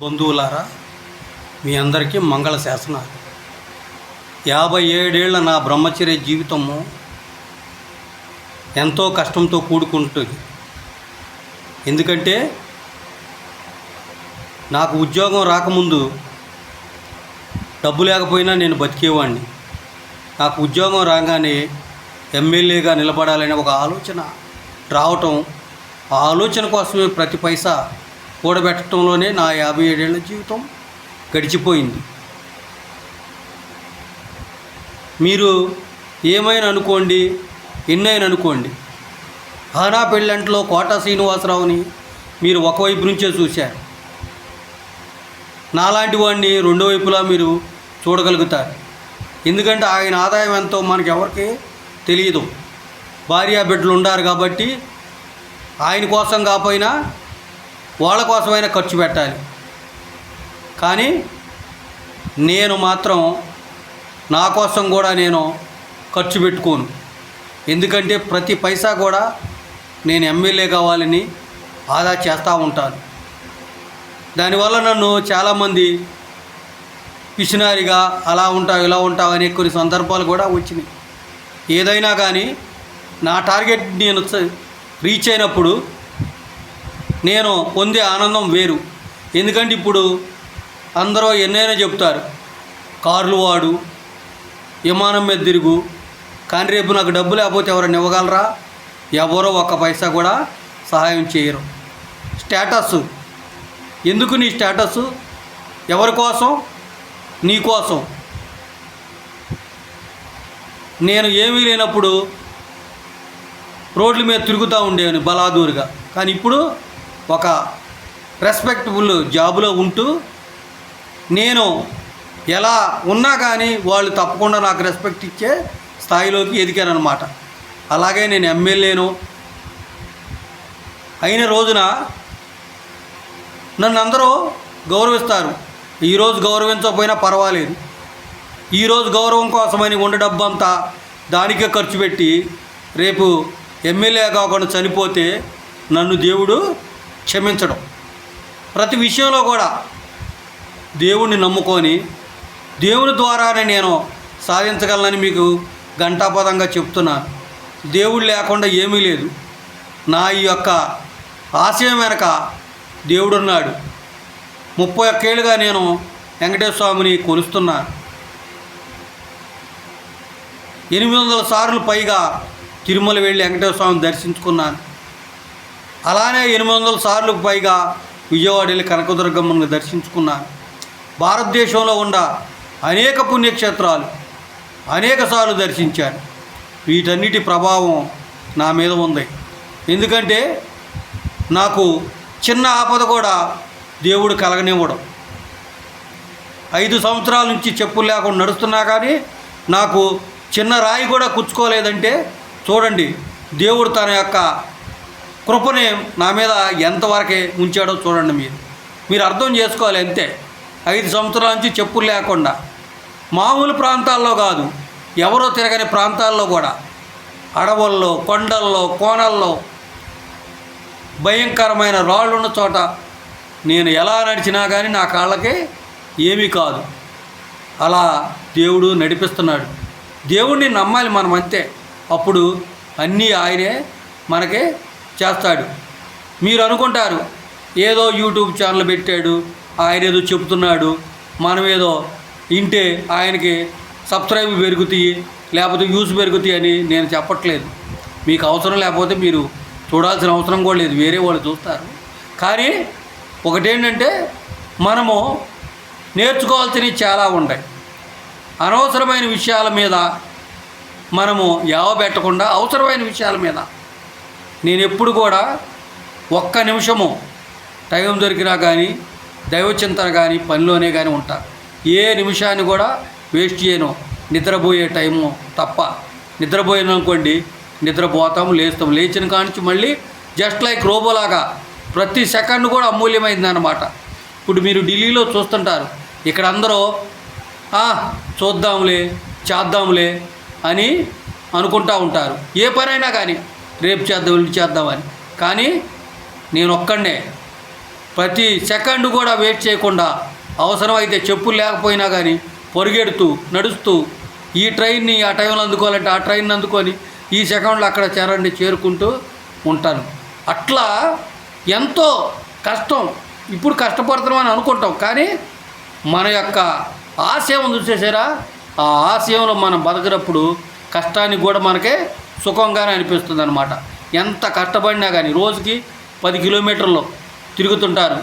బంధువులారా మీ అందరికీ మంగళ శాసనాలు. యాభై ఏడేళ్ళ నా బ్రహ్మచర్య జీవితము ఎంతో కష్టంతో కూడుకుంటుంది. ఎందుకంటే నాకు ఉద్యోగం రాకముందు డబ్బు లేకపోయినా నేను బతికేవాడిని నాకు ఉద్యోగం రాగానే ఎమ్మెల్యేగా నిలబడాలనే ఒక ఆలోచన రావటం ఆ ఆలోచన కోసమే ప్రతి పైసా కూడబెట్టడంలోనే నా యాభై ఏడేళ్ళ జీవితం గడిచిపోయింది. మీరు ఏమైనా అనుకోండి ఎన్నైనా అనుకోండి. ఆనా పెళ్ళంట్లో కోట శ్రీనివాసరావుని మీరు ఒకవైపు నుంచే చూశారు. నాలాంటి వాడిని రెండో వైపులా మీరు చూడగలుగుతారు. ఎందుకంటే ఆయన ఆదాయం ఎంతో మనకి ఎవరికి తెలియదు. భార్యా బిడ్డలు ఉండారు కాబట్టి ఆయన కోసం కాకపోయినా వాళ్ళ కోసమైనా ఖర్చు పెట్టాలి. కానీ నేను మాత్రం నా కోసం కూడా నేను ఖర్చు పెట్టుకోను. ఎందుకంటే ప్రతి పైసా కూడా నేను ఎమ్మెల్యే కావాలని ఆదా చేస్తూ ఉంటాను. దానివల్ల నన్ను చాలామంది పిసినారిగా అలా ఉంటావు ఇలా ఉంటావు అనే కొన్ని సందర్భాలు కూడా వచ్చినాయి. ఏదైనా కానీ నా టార్గెట్ నేను రీచ్ అయినప్పుడు నేను పొందే ఆనందం వేరు. ఎందుకంటే ఇప్పుడు అందరూ ఎన్నైనా చెప్తారు కార్లు వాడు విమానం మీద తిరుగు కానీ రేపు నాకు డబ్బు లేకపోతే ఎవరైనా ఇవ్వగలరా? ఎవరో ఒక్క పైసా కూడా సహాయం చేయరు. స్టేటస్ ఎందుకు నీ స్టేటస్ ఎవరి కోసం? నీ కోసం. నేను ఏమీ లేనప్పుడు రోడ్ల మీద తిరుగుతూ ఉండేవాడిని బలాదూరుగా. కానీ ఇప్పుడు ఒక రెస్పెక్టబుల్ జాబులో ఉంటూ నేను ఎలా ఉన్నా కానీ వాళ్ళు తప్పకుండా నాకు రెస్పెక్ట్ ఇచ్చే స్థాయిలోకి ఎదిగానమాట అలాగే నేను ఎమ్మెల్యేను. అయిన రోజున నన్ను అందరూ గౌరవిస్తారు ఈరోజు గౌరవించకపోయినా పర్వాలేదు. ఈరోజు గౌరవం కోసమని ఉండే డబ్బంతా దానికే ఖర్చు పెట్టి రేపు ఎమ్మెల్యే కాకుండా చనిపోతే నన్ను దేవుడు క్షమించడం. ప్రతి విషయంలో కూడా దేవుణ్ణి నమ్ముకొని దేవుని ద్వారానే నేను సాధించగలనని మీకు ఘంటాపదంగా చెప్తున్నా. దేవుడు లేకుండా ఏమీ లేదు. నా ఈ యొక్క ఆశయం వెనక దేవుడున్నాడు. ముప్పై ఒక్కేళ్ళుగా నేను వెంకటేశ్వర స్వామిని కొలుస్తున్నాను ఎనిమిది వందల సార్లు పైగా తిరుమల వెళ్ళి వెంకటేశ్వర స్వామిని దర్శించుకున్నాను. అలానే ఎనిమిది వందల సార్లకు పైగా విజయవాడ వెళ్ళి కనకదుర్గమ్మను దర్శించుకున్నాను భారతదేశంలో ఉన్న అనేక పుణ్యక్షేత్రాలు అనేకసార్లు దర్శించాను వీటన్నిటి ప్రభావం నా మీద ఉంది. ఎందుకంటే నాకు చిన్న ఆపద కూడా దేవుడు కలగనివ్వడం. ఐదు సంవత్సరాల నుంచి చెప్పులు లేకుండా నడుస్తున్నా కానీ నాకు చిన్న రాయి కూడా కుచ్చుకోలేదంటే చూడండి దేవుడు తన యొక్క కృపని నా మీద ఎంతవరకే ఉంచాడో చూడండి మీరు. మీరు అర్థం చేసుకోవాలి అంతే. ఐదు సంవత్సరాల నుంచి చెప్పులు లేకుండా. మామూలు ప్రాంతాల్లో కాదు ఎవరో తిరగని ప్రాంతాల్లో కూడా. అడవుల్లో కొండల్లో కోనల్లో భయంకరమైన రాళ్ళున్న చోట నేను ఎలా నడిచినా కానీ నా కాళ్ళకి ఏమీ కాదు. అలా దేవుడు నడిపిస్తున్నాడు. దేవుడిని నమ్మాలి మనం అంతే అప్పుడు అన్నీ ఆయనే మనకి చేస్తాడు. మీరు అనుకుంటారు ఏదో యూట్యూబ్ ఛానల్ పెట్టాడు ఆయన ఏదో చెప్తున్నాడు మనం ఏదో ఇంటే ఆయనకి సబ్స్క్రైబ్ పెరుగుతాయి లేకపోతే వ్యూస్ పెరుగుతాయి అని నేను చెప్పట్లేదు. మీకు అవసరం లేకపోతే మీరు చూడాల్సిన అవసరం కూడా లేదు వేరే వాళ్ళు చూస్తారు. కానీ ఒకటేంటంటే మనము నేర్చుకోవాల్సినవి చాలా ఉంటాయి. అనవసరమైన విషయాల మీద మనము యావ పెట్టకుండా అవసరమైన విషయాల మీద నేను ఎప్పుడు కూడా ఒక్క నిమిషము టైం దొరికినా కానీ దైవచింతన కానీ పనిలోనే కానీ ఉంటా. ఏ నిమిషాన్ని కూడా వేస్ట్ చేయను. నిద్రపోయే టైము తప్ప. నిద్రపోయాను అనుకోండి నిద్రపోతాము లేస్తాం లేచిన కానించి మళ్ళీ జస్ట్ లైక్ రోబోలాగా ప్రతి సెకండ్ కూడా అమూల్యమైంది అన్నమాట ఇప్పుడు మీరు ఢిల్లీలో చూస్తుంటారు. ఇక్కడ అందరూ "ఆ, చూద్దాంలే చేద్దాంలే అని అనుకుంటా ఉంటారు. ఏ పనైనా కానీ రేపు చేద్దాం వెళ్ళి చేద్దామని. కానీ నేను ఒక్కడే ప్రతి సెకండ్ కూడా వెయిట్ చేయకుండా అవసరమైతే చెప్పులు లేకపోయినా కానీ పొరుగెడుతూ నడుస్తూ ఈ ట్రైన్ని ఆ టైంలో అందుకోవాలంటే ఆ ట్రైన్ అందుకొని ఈ సెకండ్లో అక్కడ చేరండి చేరుకుంటూ ఉంటాను. అట్లా ఎంతో కష్టం. ఇప్పుడు కష్టపడుతున్నామని అనుకుంటాం. కానీ మన యొక్క ఆశయం చూసేసారా? ఆ ఆశయంలో మనం బతకనప్పుడు కష్టానికి కూడా మనకే సుఖంగానే అనిపిస్తుంది అనమాట ఎంత కష్టపడినా కానీ రోజుకి పది కిలోమీటర్లు తిరుగుతుంటారు.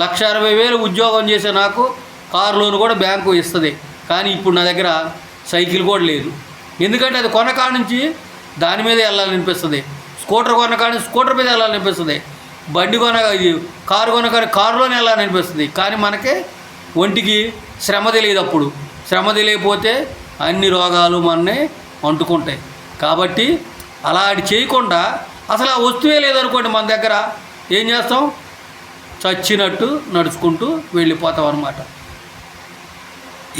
లక్ష అరవై వేలు ఉద్యోగం చేసే నాకు కారు లోన్ కూడా బ్యాంకు ఇస్తుంది. కానీ ఇప్పుడు నా దగ్గర సైకిల్ కూడా లేదు. ఎందుకంటే అది కొనకాడ నుంచి దాని మీద వెళ్ళాలనిపిస్తుంది. స్కూటర్ కొనకాడ నుంచి స్కూటర్ మీద వెళ్ళాలనిపిస్తుంది. బండి కొన ఇది కారు కొనకాని కారులోనే వెళ్ళాలనిపిస్తుంది. కానీ మనకి ఒంటికి శ్రమ తెలియదు అప్పుడు. శ్రమ తెలియకపోతే అన్ని రోగాలు మనని అంటుకుంటాయి. కాబట్టి అలాంటి చేయకుండా అసలు ఆ వస్తువే లేదనుకోండి మన దగ్గర. ఏం చేస్తాం? చచ్చినట్టు నడుచుకుంటూ వెళ్ళిపోతాం అనమాట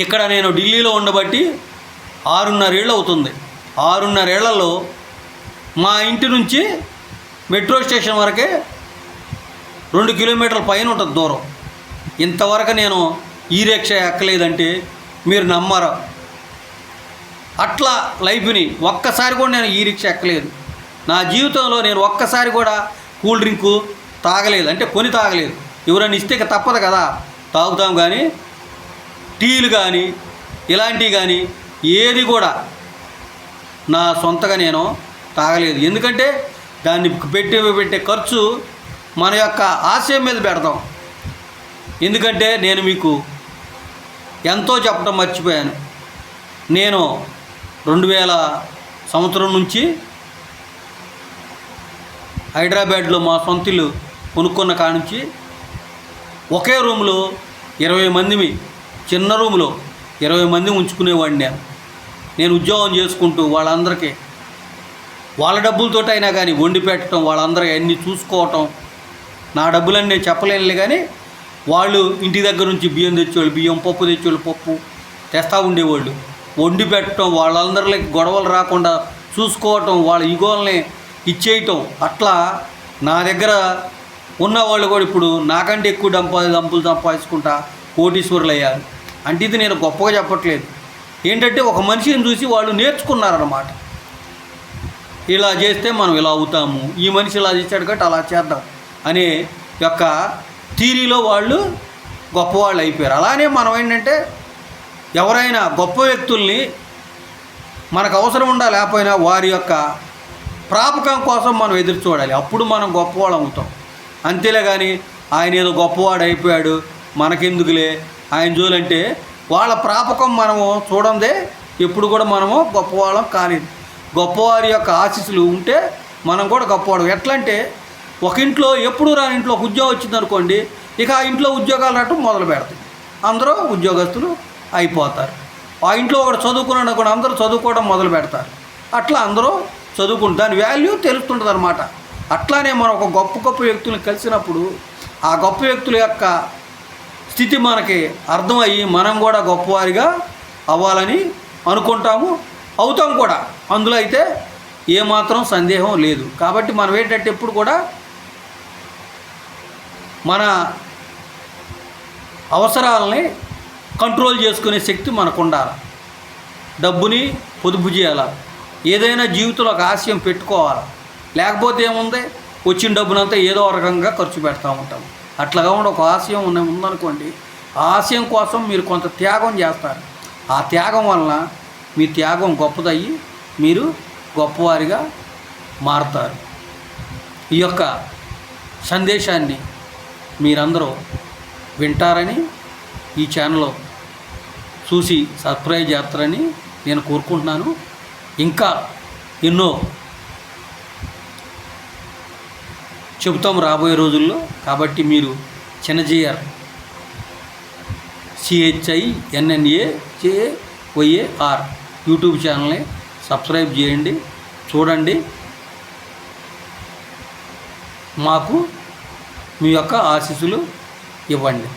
ఇక్కడ నేను ఢిల్లీలో ఉండబట్టి ఆరున్నరేళ్ళు అవుతుంది. ఆరున్నరేళ్ళలో మా ఇంటి నుంచి మెట్రో స్టేషన్ వరకే రెండు కిలోమీటర్ల పైన ఉంటుంది దూరం. ఇంతవరకు నేను ఈ రిక్షా ఎక్కలేదంటే మీరు నమ్మరు. అట్లా లైఫ్ని ఒక్కసారి కూడా నేను ఈ రిక్షా ఎక్కలేదు. నా జీవితంలో నేను ఒక్కసారి కూడా కూల్ డ్రింకు తాగలేదు. అంటే కొని తాగలేదు. ఎవరైనా ఇస్తే తప్పదు కదా. తాగుతాం కానీ టీలు కానీ ఇలాంటివి కానీ ఏది కూడా నా సొంతగా నేను తాగలేదు. ఎందుకంటే దాన్ని పెట్టి పెట్టే ఖర్చు మన యొక్క ఆశయం మీద పెడతాం. ఎందుకంటే నేను మీకు ఎంతో చెప్పడం మర్చిపోయాను. నేను రెండు వేల సంవత్సరం నుంచి హైదరాబాద్లో మా సొంతలు కొనుక్కున్న కానుంచి ఒకే రూమ్లో ఇరవై మందిని చిన్న రూమ్లో ఇరవై మంది ఉంచుకునేవాడిని. నేను నేను ఉద్యోగం చేసుకుంటూ వాళ్ళందరికీ వాళ్ళ డబ్బులతో అయినా కానీ వండి పెట్టడం వాళ్ళందరికీ అన్నీ చూసుకోవటం నా డబ్బులన్నీ నేను చెప్పలేనులే కానీ వాళ్ళు ఇంటి దగ్గర నుంచి బియ్యం తెచ్చేవాళ్ళు బియ్యం పప్పు తెచ్చేవాళ్ళు పప్పు తెస్తా ఉండేవాళ్ళు. వండి పెట్టడం వాళ్ళందరిలోకి గొడవలు రాకుండా చూసుకోవటం వాళ్ళ ఈగోల్ని ఇచ్చేయటం అట్లా నా దగ్గర ఉన్న వాళ్ళు కూడా ఇప్పుడు నాకంటే ఎక్కువ డంపా దంపులు సంపాదించుకుంటా కోటీశ్వరులు అయ్యారు అంటే ఇది నేను గొప్పగా చెప్పట్లేదు. ఏంటంటే ఒక మనిషిని చూసి వాళ్ళు నేర్చుకున్నారన్నమాట. ఇలా చేస్తే మనం ఇలా అవుతాము ఈ మనిషి ఇలా చేశాడు కాబట్టి అలా చేద్దాం అనే యొక్క థీరీలో వాళ్ళు గొప్పవాళ్ళు అయిపోయారు. అలానే మనం ఏంటంటే ఎవరైనా గొప్ప వ్యక్తుల్ని మనకు అవసరం ఉండా లేకపోయినా వారి యొక్క ప్రాపకం కోసం మనం ఎదురు చూడాలి. అప్పుడు మనం గొప్పవాళ్ళు అవుతాం. అంతేలే కానీ ఆయన ఏదో గొప్పవాడు అయిపోయాడు మనకెందుకులే ఆయన జోలంటే వాళ్ళ ప్రాపకం మనము చూడందే ఎప్పుడు కూడా మనము గొప్పవాళ్ళం కాలేదు గొప్పవారి యొక్క ఆశీస్సులు ఉంటే మనం కూడా గొప్పవాడు ఎట్లా అంటే ఒక ఇంట్లో ఎప్పుడు రాని ఇంట్లో ఒక ఉద్యోగం వచ్చింది అనుకోండి ఇక ఆ ఇంట్లో ఉద్యోగాలు రావటం మొదలు పెడతాయి అందరూ ఉద్యోగస్తులు అయిపోతారు. ఆ ఇంట్లో ఒకటి చదువుకున్నాడు కూడా అందరూ చదువుకోవడం మొదలు పెడతారు. అట్లా అందరూ చదువుకుంటారు దాని వాల్యూ తెలుస్తుంటుంది అనమాట అట్లానే మనం ఒక గొప్ప గొప్ప వ్యక్తులను కలిసినప్పుడు ఆ గొప్ప వ్యక్తుల యొక్క స్థితి మనకి అర్థమయ్యి మనం కూడా గొప్పవారిగా అవ్వాలని అనుకుంటాము అవుతాం కూడా. అందులో అయితే ఏమాత్రం సందేహం లేదు. కాబట్టి మనం ఏంటంటే ఎప్పుడు కూడా మన అవసరాలని కంట్రోల్ చేసుకునే శక్తి మనకు ఉండాలి డబ్బుని పొదుపు చేయాలి. ఏదైనా జీవితంలో ఒక ఆశయం పెట్టుకోవాలి. లేకపోతే ఏముంది? వచ్చిన డబ్బునంతా ఏదో ఒక రకంగా ఖర్చు పెడతా ఉంటాం. అట్లా కాకుండా ఒక ఆశయం ఉన్న ఉందనుకోండి ఆ ఆశయం కోసం మీరు కొంత త్యాగం చేస్తారు. ఆ త్యాగం వలన మీ త్యాగం గొప్పదయ్యి మీరు గొప్పవారిగా మారుతారు. ఈ యొక్క సందేశాన్ని మీరందరూ వింటారని ఈ ఛానల్లో చూసి సబ్స్క్రైబ్ చేస్తారని నేను కోరుకుంటున్నాను. ఇంకా ఎన్నో చెబుతాం రాబోయే రోజుల్లో. కాబట్టి మీరు Chinnajeeyar CHI NNA JYAR YouTube ఛానల్ని సబ్స్క్రైబ్ చేయండి చూడండి. మాకు మీ యొక్క ఆశీస్సులు ఇవ్వండి.